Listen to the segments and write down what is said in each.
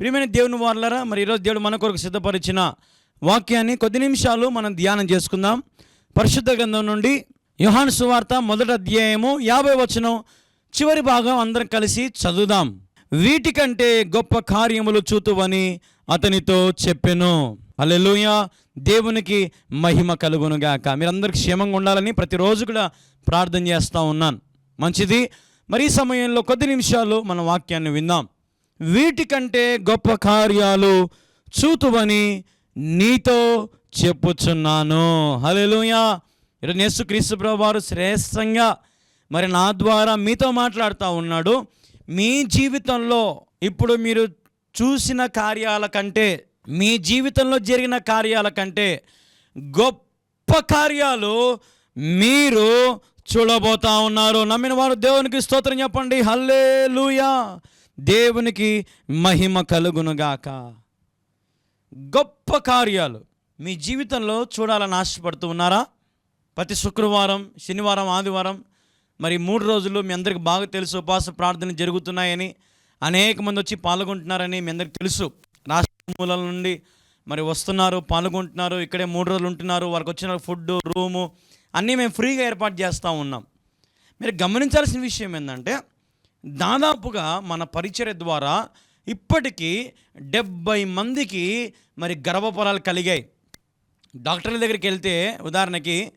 ప్రియమైన దేవుని వార్లరా మరి ఈరోజు దేవుడు మన కొరకు సిద్ధపరిచిన వాక్యాన్ని కొద్ది నిమిషాలు మనం ధ్యానం చేసుకుందాం. పరిశుద్ధ గ్రంథం నుండి యుహాన్ సువార్త మొదటి అధ్యాయము యాభై వచనం చివరి భాగం అందరం కలిసి చదువుదాం. వీటికంటే గొప్ప కార్యములు చూతువని అతనితో చెప్పెను. అల్లెలుయ దేవునికి మహిమ కలుగునుగాక. మీరందరికీ క్షేమంగా ఉండాలని ప్రతిరోజు కూడా ప్రార్థన చేస్తూ ఉన్నాను. మంచిది. మరి ఈ సమయంలో కొద్ది నిమిషాలు మన వాక్యాన్ని విందాం. వీటికంటే గొప్ప కార్యాలు చూతువని నీతో చెప్పుచున్నాను. హలోయా ఈరోజు యేసుక్రీస్తు ప్రభు వారు శ్రేష్టంగా మరి నా ద్వారా మీతో మాట్లాడుతూ ఉన్నాడు. మీ జీవితంలో ఇప్పుడు మీరు చూసిన కార్యాల కంటే మీ జీవితంలో జరిగిన కార్యాల కంటే గొప్ప కార్యాలు మీరు చూడబోతా ఉన్నారు. నమ్మిన వారు దేవునికి స్తోత్రం చెప్పండి. హల్లే దేవునికి మహిమ కలుగునుగాక. గొప్ప కార్యాలు మీ జీవితంలో చూడాలని ఆశపడుతూ ఉన్నారా? ప్రతి శుక్రవారం శనివారం ఆదివారం మరి మూడు రోజులు మీ అందరికి బాగా తెలుసు ఉపవాస ప్రార్థన జరుగుతున్నాయని అనేక మంది వచ్చి పాల్గొంటున్నారని మీ అందరికి తెలుసు. రాష్ట్ర మూలాల నుండి మరి వస్తున్నారు పాల్గొంటున్నారు ఇక్కడే మూడు రోజులు ఉంటున్నారు వారికి వచ్చిన ఫుడ్ రూము అన్నీ మేము ఫ్రీగా ఏర్పాటు చేస్తూ ఉన్నాం. మీరు గమనించాల్సిన విషయం ఏంటంటే దాదాపుగా మన పరిచర్య ద్వారా ఇప్పటికీ డెబ్బై మందికి మరి గర్భఫలాలు కలిగాయి. డాక్టర్ల దగ్గరికి వెళ్తే ఉదాహరణకి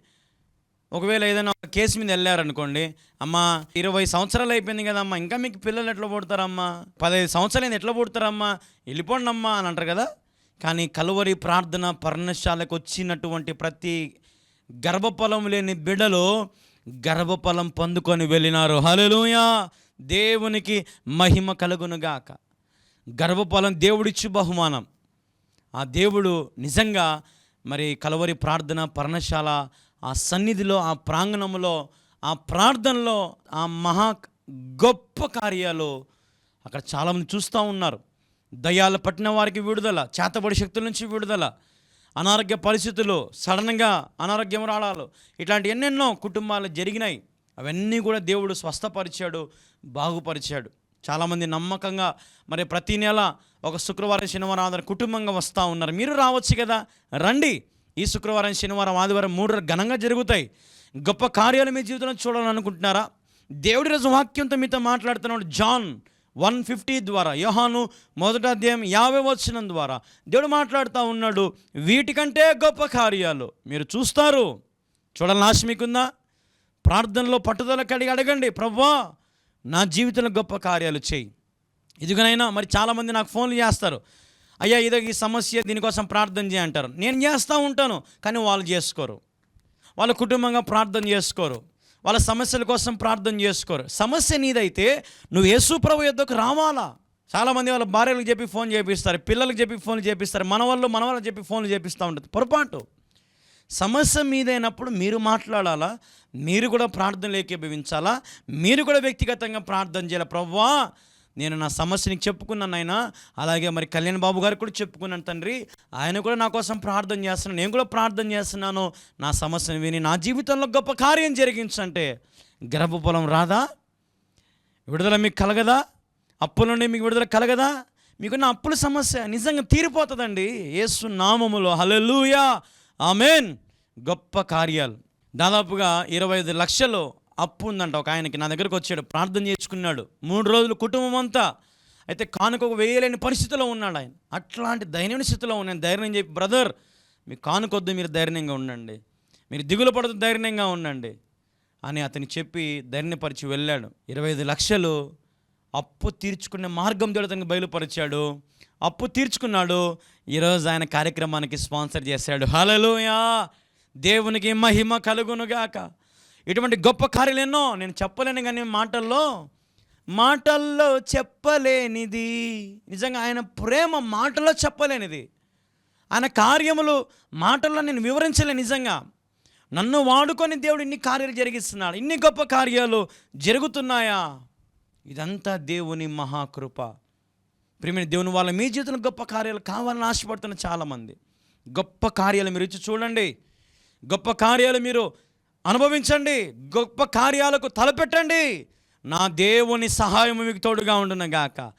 ఒకవేళ ఏదైనా ఒక కేసు మీద వెళ్ళారనుకోండి అమ్మా ఇరవై సంవత్సరాలు అయిపోయింది కదమ్మా ఇంకా మీకు పిల్లలు ఎట్లా పుడతారమ్మా? పదహైదు సంవత్సరాలు ఎట్లా పుడతారమ్మా? వెళ్ళిపోండి అమ్మా అని అంటారు కదా. కానీ కలువరి ప్రార్థన పర్ణశాలకు వచ్చినటువంటి ప్రతి గర్భఫలం లేని బిడ్డలు గర్భఫలం పొందుకొని వెళ్ళినారు. హలోయా దేవునికి మహిమ కలుగునుగాక. గర్భఫలం దేవుడిచ్చు బహుమానం. ఆ దేవుడు నిజంగా మరి కలవరి ప్రార్థన పర్ణశాల ఆ సన్నిధిలో ఆ ప్రాంగణంలో ఆ ప్రార్థనలో ఆ మహా గొప్ప కార్యాలు అక్కడ చాలామంది చూస్తూ ఉన్నారు. దయాలు పట్టిన వారికి విడుదల చేతబడి శక్తుల నుంచి విడుదల అనారోగ్య పరిస్థితులు సడన్గా అనారోగ్యం రావడాలు ఇట్లాంటి ఎన్నెన్నో కుటుంబాలు జరిగినాయి. అవన్నీ కూడా దేవుడు స్వస్థపరిచాడు బాగుపరిచాడు. చాలామంది నమ్మకంగా మరి ప్రతి నెల ఒక శుక్రవారం శనివారం ఆదివారం కుటుంబంగా వస్తూ ఉన్నారు. మీరు రావచ్చు కదా? రండి. ఈ శుక్రవారం శనివారం ఆదివారం మూడు ఘనంగా జరుగుతాయి. గొప్ప కార్యాలు మీ జీవితంలో చూడాలనుకుంటున్నారా? దేవుడి రోజు వాక్యంతో మీతో మాట్లాడుతున్నాడు జాన్ వన్ ఫిఫ్టీ ద్వారా యోహాను మొదట అధ్యాయం యాభై వచ్చిన ద్వారా. దేవుడు మాట్లాడుతూ ఉన్నాడు వీటికంటే గొప్ప కార్యాలు మీరు చూస్తారు. చూడాలని ఆశ మీకుందా? ప్రార్థనలో పట్టుదల కడిగి అడగండి ప్రవ్వా నా జీవితంలో గొప్ప కార్యాలు చేయి. ఇదిగనైనా మరి చాలామంది నాకు ఫోన్లు చేస్తారు అయ్యా ఇదో ఈ సమస్య దీనికోసం ప్రార్థన చేయ అంటారు. నేను చేస్తూ ఉంటాను కానీ వాళ్ళు చేసుకోరు. వాళ్ళ కుటుంబంగా ప్రార్థన చేసుకోరు. వాళ్ళ సమస్యల కోసం ప్రార్థన చేసుకోరు. సమస్య నీదైతే నువ్వు యేసు ప్రభు యుద్ధకు రావాలా? చాలామంది వాళ్ళ భార్యలకు చెప్పి ఫోన్ చేపిస్తారు పిల్లలకు చెప్పి ఫోన్ చేపిస్తారు మన వాళ్ళు మన వాళ్ళకి చెప్పి ఫోన్లు చేపిస్తూ ఉంటుంది. పొరపాటు. సమస్య మీదైనప్పుడు మీరు మాట్లాడాలా? మీరు కూడా ప్రార్థనలు ఏకీభవించాలా మీరు కూడా వ్యక్తిగతంగా ప్రార్థన చేయాలి? ప్రవ్వా నేను నా సమస్యని చెప్పుకున్నాను ఆయన అలాగే మరి కళ్యాణ్ బాబు గారు కూడా చెప్పుకున్నాను తండ్రి. ఆయన కూడా నా కోసం ప్రార్థన చేస్తున్నాను నేను కూడా ప్రార్థన చేస్తున్నాను. నా సమస్యను విని నా జీవితంలో గొప్ప కార్యం జరిగించంటే గర్భఫలం రాదా? విడుదల మీకు కలగదా? అప్పుల నుండి మీకు విడుదల కలగదా? మీకున్న అప్పుల సమస్య నిజంగా తీరిపోతుందండి. ఏసు నామములో హల్లెలూయా. ఆమెన్. గొప్ప కార్యాలు. దాదాపుగా ఇరవై ఐదు లక్షలు అప్పు ఉందంట ఒక ఆయనకి. నా దగ్గరకు వచ్చాడు ప్రార్థన చేసుకున్నాడు. మూడు రోజులు కుటుంబం అంతా. అయితే కానుక వేయలేని పరిస్థితిలో ఉన్నాడు ఆయన. అట్లాంటి దైన్యమైన స్థితిలో ఉన్నాను ధైర్యం చెప్పి బ్రదర్ మీ కానుకొద్దు మీరు ధైర్యంగా ఉండండి. మీరు దిగులు పడదు ధైర్యంగా ఉండండి. అని అతని చెప్పి ధైర్యపరిచి వెళ్ళాడు. ఇరవై ఐదు లక్షలు అప్పు తీర్చుకునే మార్గం దేవుడు అతనికి బయలుపరిచాడు. అప్పు తీర్చుకున్నాడు. ఈరోజు ఆయన కార్యక్రమానికి స్పాన్సర్ చేశాడు. హలలోయా దేవునికి మహిమ కలుగునుగాక. ఇటువంటి గొప్ప కార్యాలు ఎన్నో నేను చెప్పలేను కానీ మాటల్లో మాటల్లో చెప్పలేనిది. నిజంగా ఆయన ప్రేమ మాటల్లో చెప్పలేనిది. ఆయన కార్యములు మాటల్లో నేను వివరించలేను నిజంగా. నన్ను వాడుకొని దేవుడు ఇన్ని కార్యాలు జరిగిస్తున్నాడు. ఇన్ని గొప్ప కార్యాలు జరుగుతున్నాయా? ఇదంతా దేవుని మహాకృప. ప్రేమైన దేవుని వాళ్ళ మీ జీవితంలో గొప్ప కార్యాలు కావాలని ఆశపడుతున్న చాలామంది. గొప్ప కార్యాలు మీరు ఇచ్చి చూడండి. గొప్ప కార్యాలు మీరు అనుభవించండి. గొప్ప కార్యాలకు తలపెట్టండి. నా దేవుని సహాయం మీకు తోడుగా ఉండును గాక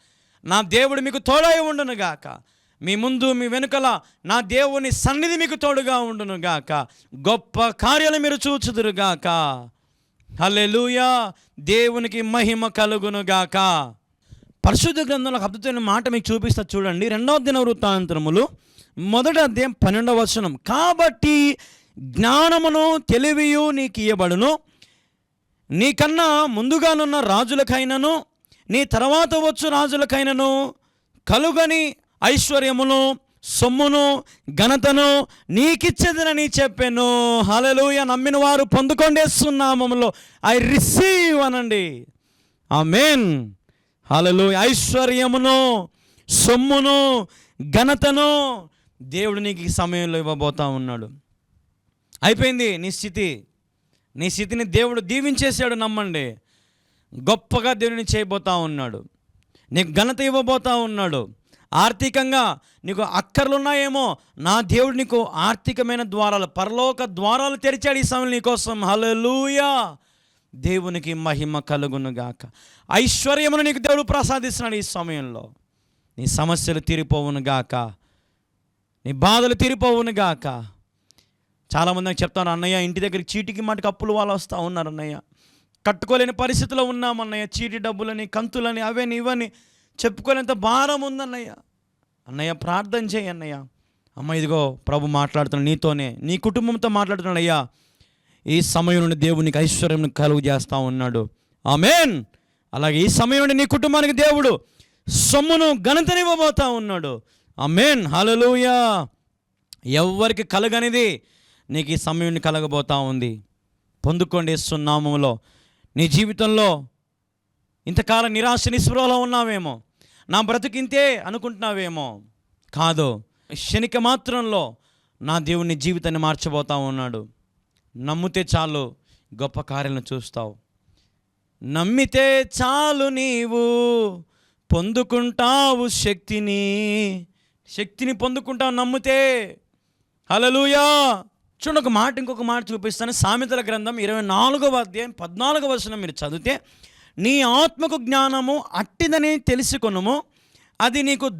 నా దేవుడు మీకు తోడై ఉండును గాక మీ ముందు మీ వెనుకల నా దేవుని సన్నిధి మీకు తోడుగా ఉండును గాక గొప్ప కార్యాలు మీరు చూచుదురుగాక. గాక దేవునికి మహిమ కలుగునుగాక పరిశుద్ధ గ్రంథంలో అద్భుతమైన మాట మీకు చూపిస్తా చూడండి. రెండవ దిన వృత్తాంతరములు మొదటి అధ్యాయం పన్నెండవ వచనం. కాబట్టి జ్ఞానమును తెలివియు నీకు ఇయ్యబడును. నీకన్నా ముందుగానున్న రాజులకైనను నీ తర్వాత వచ్చు రాజులకైనను కలుగని ఐశ్వర్యమును సొమ్మును ఘనతను నీకిచ్చేదనని చెప్పాను. హలలుయ నమ్మిన వారు పొందుకొండేస్తున్నామములో ఐ రిసీవ్ అనండి. ఆమెన్. హలలు ఐశ్వర్యమును సొమ్మును ఘనతను దేవుడు నీకు ఈ సమయంలో ఇవ్వబోతా ఉన్నాడు. అయిపోయింది నీ స్థితి. నీ స్థితిని దేవుడు దీవించేశాడు నమ్మండి. గొప్పగా దేవుడిని చేయబోతా ఉన్నాడు. నీకు ఘనత ఇవ్వబోతా ఉన్నాడు. ఆర్థికంగా నీకు అక్కర్లున్నాయేమో నా దేవుడు నీకు ఆర్థికమైన ద్వారాలు పరలోక ద్వారాలు తెరిచాడు ఈ సమయం నీకోసం హలలుయా దేవునికి మహిమ కలుగును గాక ఐశ్వర్యమును నీకు దేవుడు ప్రసాదిస్తున్నాడు ఈ సమయంలో. నీ సమస్యలు తీరిపోవును గాక నీ బాధలు తీరిపోవును గాక చాలామంది నాకు చెప్తాను అన్నయ్య ఇంటి దగ్గర చీటికి మాటకి అప్పులు వాళ్ళు వస్తూ ఉన్నారు అన్నయ్య. కట్టుకోలేని పరిస్థితిలో ఉన్నామన్నయ్య చీటి డబ్బులని కంతులని అవని ఇవని చెప్పుకోలేంత భారం ఉందన్నయ్య. అన్నయ్య ప్రార్థన చేయి అన్నయ్య. అమ్మ ఇదిగో ప్రభు మాట్లాడుతున్న నీతోనే నీ కుటుంబంతో మాట్లాడుతున్నాడు అయ్యా. ఈ సమయం నుండి దేవునికి ఐశ్వర్యం కలుగు చేస్తా ఉన్నాడు. ఆమెన్. అలాగే ఈ సమయం నుండి నీ కుటుంబానికి దేవుడు సొమ్మును ఘనతనివ్వబోతా ఉన్నాడు. ఆమెన్. హలలుయా ఎవరికి కలగనిది నీకు ఈ సమయం కలగబోతా ఉంది. పొందుకోండి సున్నామంలో నీ జీవితంలో ఇంతకాలం నిరాశ నిస్పృహలో ఉన్నావేమో. నా బ్రతికింతే అనుకుంటున్నావేమో? కాదు. క్షణిక మాత్రంలో నా దేవుని జీవితాన్ని మార్చబోతా ఉన్నాడు. నమ్మితే చాలు గొప్ప కార్యాలను చూస్తావు. నమ్మితే చాలు నీవు పొందుకుంటావు శక్తిని. శక్తిని పొందుకుంటావు నమ్మితే. హలలుయా చూడండి ఒక మాట ఇంకొక మాట చూపిస్తాను. సామెతల గ్రంథం ఇరవై నాలుగవ అధ్యాయం పద్నాలుగవ వచనం మీరు చదివితే నీ ఆత్మకు జ్ఞానము అట్టిదని తెలుసుకొనుము. అది నీకు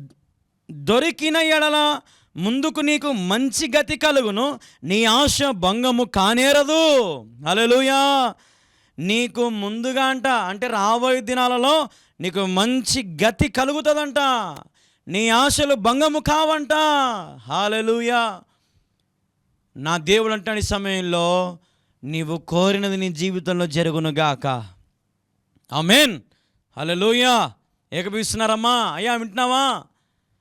దొరికిన ఎడల ముందుకు నీకు మంచి గతి కలుగును. నీ ఆశ భంగము కానేరదు. అలలుయా నీకు ముందుగా అంట అంటే రాబోయే దినాలలో నీకు మంచి గతి కలుగుతుందంట. నీ ఆశలు భంగము కావంట. హాలలుయా నా దేవుడు అంటే సమయంలో నీవు కోరినది నీ జీవితంలో జరుగునుగాక ఆమెన్. లూయ ఏకపిస్తున్నారమ్మా అయ్యా వింటున్నావా?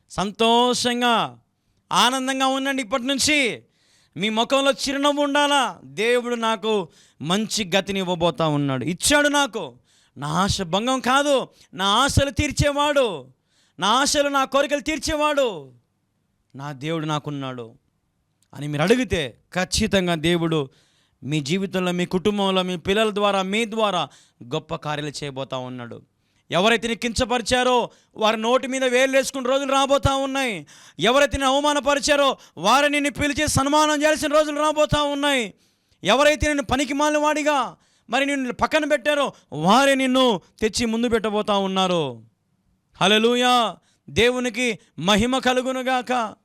సంతోషంగా ఆనందంగా ఉండండి ఇప్పటి నుంచి మీ ముఖంలో చిరునవ్వు ఉండాలా? దేవుడు నాకు మంచి గతిని ఇవ్వబోతా ఉన్నాడు. ఇచ్చాడు నాకు. నా ఆశ భంగం కాదు. నా ఆశలు తీర్చేవాడు. నా ఆశలు నా కోరికలు తీర్చేవాడు. నా దేవుడు నాకున్నాడు. అని మీరు అడిగితే ఖచ్చితంగా దేవుడు మీ జీవితంలో మీ కుటుంబంలో మీ పిల్లల ద్వారా మీ ద్వారా గొప్ప కార్యాలు చేయబోతా ఉన్నాడు. ఎవరైతే నీ కించపరిచారో వారి నోటి మీద వేలు వేసుకున్న రోజులు రాబోతా ఉన్నాయి. ఎవరైతే నేను అవమానపరిచారో వారిని నిన్ను పిలిచి సన్మానం చేయాల్సిన రోజులు రాబోతా ఉన్నాయి. ఎవరైతే నేను పనికి మాలిన వాడిగా మరి నిన్ను పక్కన పెట్టారో వారే నిన్ను తెచ్చి ముందు పెట్టబోతా ఉన్నారు. హలలుయా దేవునికి మహిమ కలుగునుగాక.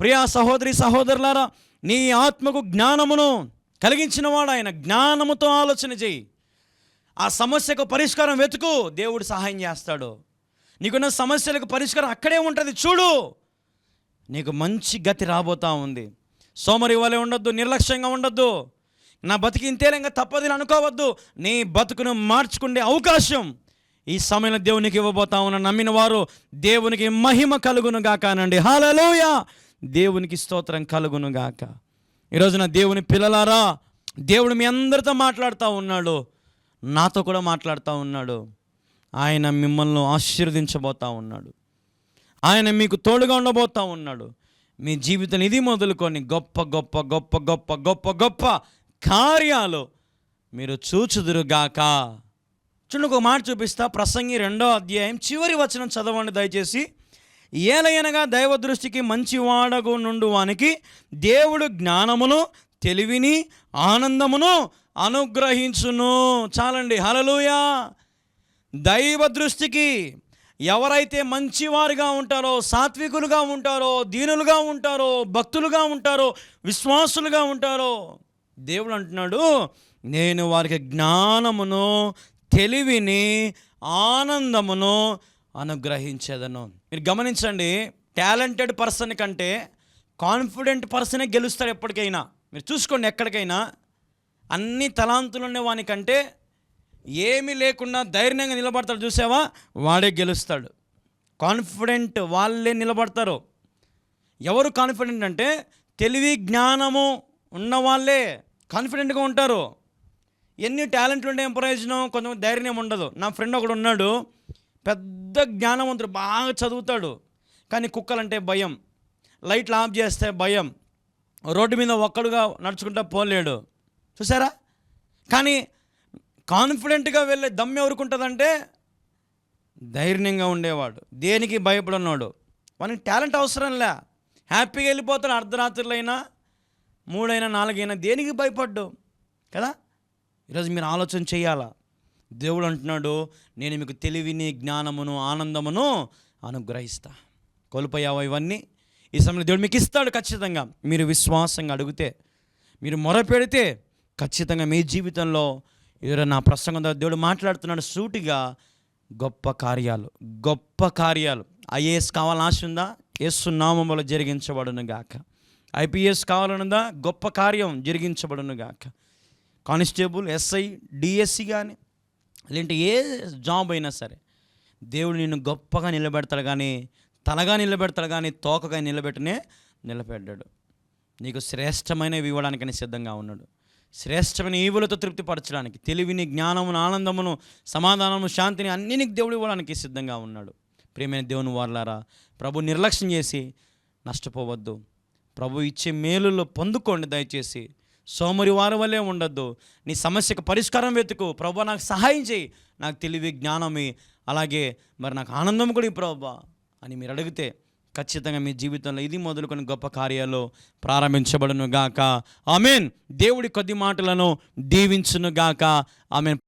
ప్రియా సహోదరి సహోదరులారా నీ ఆత్మకు జ్ఞానమును కలిగించినవాడు ఆయన. జ్ఞానముతో ఆలోచన చేయి. ఆ సమస్యకు పరిష్కారం వెతుకు. దేవుడు సహాయం చేస్తాడు. నీకున్న సమస్యలకు పరిష్కారం అక్కడే ఉంటుంది. చూడు. నీకు మంచి గతి రాబోతా ఉంది. సోమరి వలె ఉండొద్దు నిర్లక్ష్యంగా ఉండొద్దు. నా బతికి ఇంతేలంగా తప్పదని అనుకోవద్దు. నీ బతుకును మార్చుకునే అవకాశం ఈ సమయంలో దేవునికి ఇవ్వబోతా ఉన్న. నమ్మిన వారు దేవునికి మహిమ కలుగును గాక అనండి. హాలలోయ దేవునికి స్తోత్రం కలుగును గాక ఈరోజున దేవుని పిల్లలారా దేవుడు మీ అందరితో మాట్లాడుతూ ఉన్నాడు. నాతో కూడా మాట్లాడుతూ ఉన్నాడు. ఆయన మిమ్మల్ని ఆశీర్వదించబోతా ఉన్నాడు. ఆయన మీకు తోడుగా ఉండబోతూ ఉన్నాడు. మీ జీవితం ఇది మొదలుకొని గొప్ప గొప్ప గొప్ప గొప్ప గొప్ప గొప్ప కార్యాలు మీరు చూచుదురుగాక. చూడండి ఒక మాట చూపిస్తా. ప్రసంగి రెండో అధ్యాయం చివరి వచనం చదవండి దయచేసి. ఏలయనగా దైవ దృష్టికి మంచి వాడగు నుండు వానికి దేవుడు జ్ఞానమును తెలివిని ఆనందమును అనుగ్రహించును. చాలండి. హలలుయా దైవ దృష్టికి ఎవరైతే మంచివారుగా ఉంటారో సాత్వికులుగా ఉంటారో దీనులుగా ఉంటారో భక్తులుగా ఉంటారో విశ్వాసులుగా ఉంటారో దేవుడు అంటున్నాడు నేను వారికి జ్ఞానమును తెలివిని ఆనందమును అనుగ్రహించేదను. మీరు గమనించండి టాలెంటెడ్ పర్సన్ కంటే కాన్ఫిడెంట్ పర్సనే గెలుస్తాడు ఎప్పటికైనా. మీరు చూసుకోండి ఎక్కడికైనా. అన్ని తలాంతులు ఉండే వానికంటే ఏమీ లేకుండా ధైర్యంగా నిలబడతాడు చూసావా? వాడే గెలుస్తాడు. కాన్ఫిడెంట్ వాళ్ళే నిలబడతారు. ఎవరు కాన్ఫిడెంట్ అంటే తెలివి జ్ఞానము ఉన్న వాళ్ళే కాన్ఫిడెంట్గా ఉంటారు. ఎన్ని టాలెంట్లు ఉండే ప్రయోజనం? కొంచెం ధైర్యం ఉండదు. నా ఫ్రెండ్ ఒకడు ఉన్నాడు. పెద్ద జ్ఞానవంతుడు బాగా చదువుతాడు. కానీ కుక్కలంటే భయం. లైట్లు ఆఫ్ చేస్తే భయం. రోడ్డు మీద ఒక్కడుగా నడుచుకుంటా పోలేడు. చూసారా కానీ కాన్ఫిడెంట్గా వెళ్ళే దమ్ ఎవరికి ఉంటుందంటే ధైర్యంగా ఉండేవాడు. దేనికి భయపడున్నాడు వానికి టాలెంట్ అవసరం లే. హ్యాపీగా వెళ్ళిపోతాడు అర్ధరాత్రులైనా మూడైనా నాలుగైనా దేనికి భయపడ్డు? కదా? ఈరోజు మీరు ఆలోచన చేయాలా? దేవుడు అంటున్నాడు నేను మీకు తెలివిని జ్ఞానమును ఆనందమును అనుగ్రహిస్తా. కోల్పోయావా ఇవన్నీ? ఈ సమయంలో దేవుడు మీకు ఇస్తాడు ఖచ్చితంగా. మీరు విశ్వాసంగా అడిగితే మీరు మొరపెడితే ఖచ్చితంగా మీ జీవితంలో ఎవరైనా నా ప్రసంగం దేవుడు మాట్లాడుతున్నాడు సూటిగా గొప్ప కార్యాలు గొప్ప కార్యాలు. ఐఏఎస్ కావాలని ఆశ ఉందా? యేసు నామములో జరిగించబడును గాక. ఐపీఎస్ కావాలనుందా గొప్ప కార్యం జరిగించబడును గాక. కానిస్టేబుల్ ఎస్ఐ డిఎస్సి కానీ లేదంటే ఏ జాబ్ అయినా సరే దేవుడు నిన్ను గొప్పగా నిలబెడతాడు కానీ తలగా నిలబెడతాడు కానీ తోకగా నిలబెట్టనే నిలబెట్టాడు నీకు శ్రేష్టమైనవి ఇవ్వడానికని సిద్ధంగా ఉన్నాడు. శ్రేష్టమైన ఈవులతో తృప్తిపరచడానికి తెలివిని జ్ఞానమును ఆనందమును సమాధానము శాంతిని అన్ని నీకు దేవుడు ఇవ్వడానికి సిద్ధంగా ఉన్నాడు. ప్రియమైన దేవుని వారలారా ప్రభు నిర్లక్ష్యం చేసి నష్టపోవద్దు. ప్రభు ఇచ్చే మేలులో పొందుకోండి దయచేసి. సోమరి వారి వల్లే ఉండొద్దు. నీ సమస్యకు పరిష్కారం వెతుకు. ప్రభు నాకు సహాయం చేయి. నాకు తెలివి జ్ఞానమి. అలాగే మరి నాకు ఆనందం కూడా ప్రభా అని మీరు అడిగితే ఖచ్చితంగా మీ జీవితంలో ఇది మొదలుకొని గొప్ప కార్యాలు ప్రారంభించబడును గాక. ఆమెన్. దేవుడి కొద్ది మాటలను దీవించును గాక. ఆమెన్.